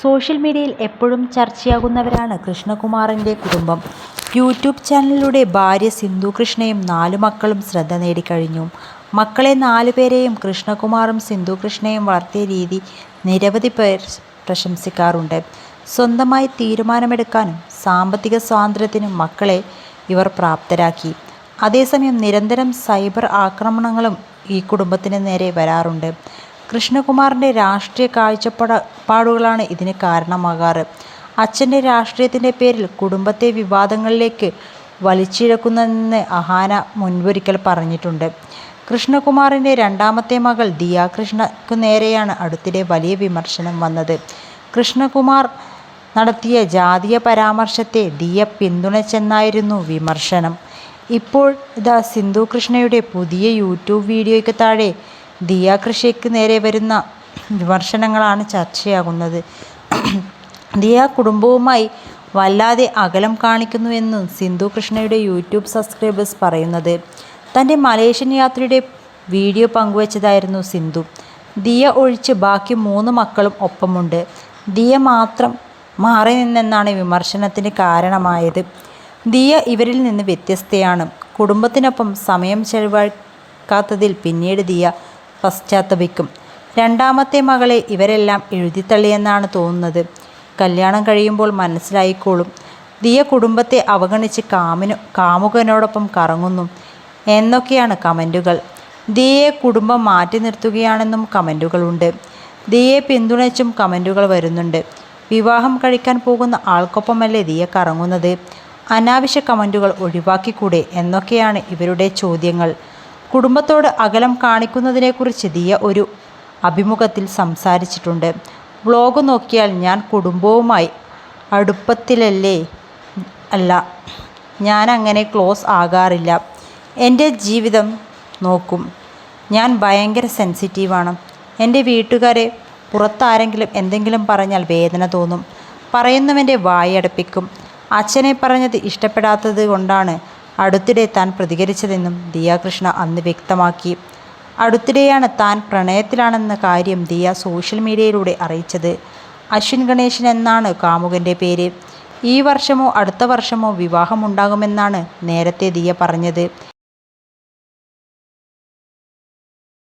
Social മീഡിയയിൽ എപ്പോഴും ചർച്ചയാകുന്നവരാണ് കൃഷ്ണകുമാറിന്റെ കുടുംബം. യൂട്യൂബ് ചാനലിലൂടെ ഭാര്യ സിന്ധു കൃഷ്ണയും നാലു മക്കളും ശ്രദ്ധ നേടിക്കഴിഞ്ഞു. മക്കളെ നാലുപേരെയും കൃഷ്ണകുമാറും സിന്ധു കൃഷ്ണയും വളർത്തിയ രീതി നിരവധി പേർ പ്രശംസിക്കാറുണ്ട്. സ്വന്തമായി തീരുമാനമെടുക്കാനും സാമ്പത്തിക സ്വാതന്ത്ര്യത്തിനും മക്കളെ ഇവർ പ്രാപ്തരാക്കി. അതേസമയം നിരന്തരം സൈബർ ആക്രമണങ്ങളും ഈ കുടുംബത്തിന് നേരെ വരാറുണ്ട്. കൃഷ്ണകുമാറിന്റെ രാഷ്ട്രീയ കാഴ്ചപ്പാടുകളാണ് ഇതിന് കാരണമാകാറ്. അച്ഛന്റെ രാഷ്ട്രീയത്തിന്റെ പേരിൽ കുടുംബത്തെ വിവാദങ്ങളിലേക്ക് വലിച്ചിഴക്കുന്നെന്ന് അഹാന മുൻപൊരിക്കൽ പറഞ്ഞിട്ടുണ്ട്. കൃഷ്ണകുമാറിന്റെ രണ്ടാമത്തെ മകൾ ദിയ കൃഷ്ണയ്ക്കു നേരെയാണ് അടുത്തിടെ വലിയ വിമർശനം വന്നത്. കൃഷ്ണകുമാർ നടത്തിയ ജാതീയ പരാമർശത്തെ ദിയ പിന്തുണച്ചെന്നായിരുന്നു വിമർശനം. ഇപ്പോൾ ഇതാ സിന്ധു കൃഷ്ണയുടെ പുതിയ യൂട്യൂബ് വീഡിയോയ്ക്ക് താഴെ ദിയ കൃഷ്ണയ്ക്ക് നേരെ വരുന്ന വിമർശനങ്ങളാണ് ചർച്ചയാകുന്നത്. ദിയ കുടുംബവുമായി വല്ലാതെ അകലം കാണിക്കുന്നുവെന്നും സിന്ധു കൃഷ്ണയുടെ യൂട്യൂബ് സബ്സ്ക്രൈബേഴ്സ് പറയുന്നത്. തന്റെ മലേഷ്യൻ യാത്രയുടെ വീഡിയോ പങ്കുവച്ചതായിരുന്നു സിന്ധു. ദിയ ഒഴിച്ച് ബാക്കി മൂന്ന് മക്കളും ഒപ്പമുണ്ട്. ദിയ മാത്രം മാറി നിന്നെന്നാണ് വിമർശനത്തിന് കാരണമായത്. ദിയ ഇവരിൽ നിന്ന് വ്യത്യസ്തയാണ്. കുടുംബത്തിനൊപ്പം സമയം ചെലവഴിക്കാത്തതിൽ പിന്നീട് ദിയ പശ്ചാത്തപിക്കും. രണ്ടാമത്തെ മകളെ ഇവരെല്ലാം എഴുതിത്തള്ളിയെന്നാണ് തോന്നുന്നത്. കല്യാണം കഴിയുമ്പോൾ മനസ്സിലായിക്കോളും. ദിയ കുടുംബത്തെ അവഗണിച്ച് കാമുകനോടൊപ്പം കറങ്ങുന്നു എന്നൊക്കെയാണ് കമന്റുകൾ ദിയയെ കുടുംബം മാറ്റി നിർത്തുകയാണെന്നും കമന്റുകളുണ്ട് ദിയയെ പിന്തുണച്ചും കമന്റുകൾ വരുന്നുണ്ട്. വിവാഹം കഴിക്കാൻ പോകുന്ന ആൾക്കൊപ്പമല്ലേ ദിയ കറങ്ങുന്നത്. അനാവശ്യ കമന്റുകൾ ഒഴിവാക്കിക്കൂടെ എന്നൊക്കെയാണ് ഇവരുടെ ചോദ്യങ്ങൾ. കുടുംബത്തോട് അകലം കാണിക്കുന്നതിനെക്കുറിച്ച് ദിയ ഒരു അഭിമുഖത്തിൽ സംസാരിച്ചിട്ടുണ്ട്. വ്ളോഗ് നോക്കിയാൽ ഞാൻ കുടുംബവുമായി അടുപ്പത്തിലല്ലേ അല്ല. ഞാൻ അങ്ങനെ ക്ലോസ് ആകാറില്ല. എന്റെ ജീവിതം നോക്കും. ഞാൻ ഭയങ്കര സെൻസിറ്റീവാണ്. എന്റെ വീട്ടുകാരെ പുറത്താരെങ്കിലും എന്തെങ്കിലും പറഞ്ഞാൽ വേദന തോന്നും. പറയുന്നവന്റെ വായടപ്പിക്കും. അച്ഛനെ പറഞ്ഞത് ഇഷ്ടപ്പെടാത്തത് കൊണ്ടാണ് അടുത്തിടെ താൻ പ്രതികരിച്ചതെന്നും ദിയ കൃഷ്ണ അന്ന് വ്യക്തമാക്കി. അടുത്തിടെയാണ് താൻ പ്രണയത്തിലാണെന്ന കാര്യം ദിയ സോഷ്യൽ മീഡിയയിലൂടെ അറിയിച്ചത്. അശ്വിൻ ഗണേശൻ എന്നാണ് കാമുകന്റെ പേര്. ഈ വർഷമോ അടുത്ത വർഷമോ വിവാഹമുണ്ടാകുമെന്നാണ് നേരത്തെ ദിയ പറഞ്ഞത്.